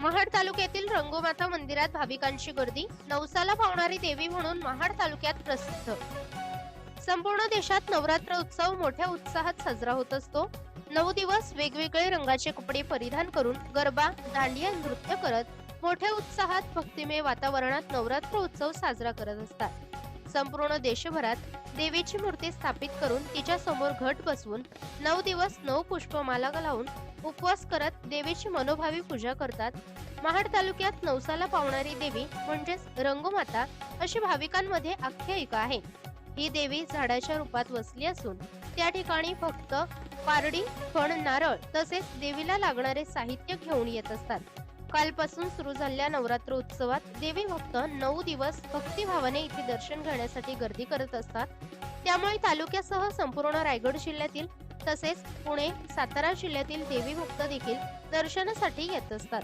महाड तालुक्यातील रंगोमाता मंदिरात भाविकांची गर्दी नवसाला पावणारी देवी म्हणून महाड तालुक्यात प्रसिद्ध. संपूर्ण देशात नवरात्र उत्सव मोठ्या उत्साहात साजरा होत असतो. नऊ दिवस वेगवेगळे रंगाचे कपडे परिधान करून गरबा दांडिया नृत्य करत मोठ्या उत्साहात भक्तिमय वातावरणात नवरात्र उत्सव साजरा करत असतात. संपूर्ण देशभरात देवीची मूर्ती स्थापित करून तिच्या समोर घट बसवून नऊ दिवस नऊ पुष्पमाला लावून उपवास करत देवीची मनोभावी पूजा करतात. महाड तालुक्यात नवसाला पावणारी देवी म्हणजेच रंगमाता अशी भाविकांमध्ये आख्यायिका आहे. ही देवी झाडाच्या रूपात वसली असून त्या ठिकाणी फक्त पारडी फण नारळ तसेच देवीला लागणारे साहित्य घेऊन येत असतात. कालपासून सुरू झालेल्या नवरात्र उत्सवात देवी भक्त नऊ दिवस भक्तिभावाने इथे दर्शन घेण्यासाठी गर्दी करत असतात. त्यामुळे तालुक्यासह संपूर्ण रायगड जिल्ह्यातील तसेच पुणे सातारा जिल्ह्यातील देवी भक्त देखील दर्शनासाठी येत असतात.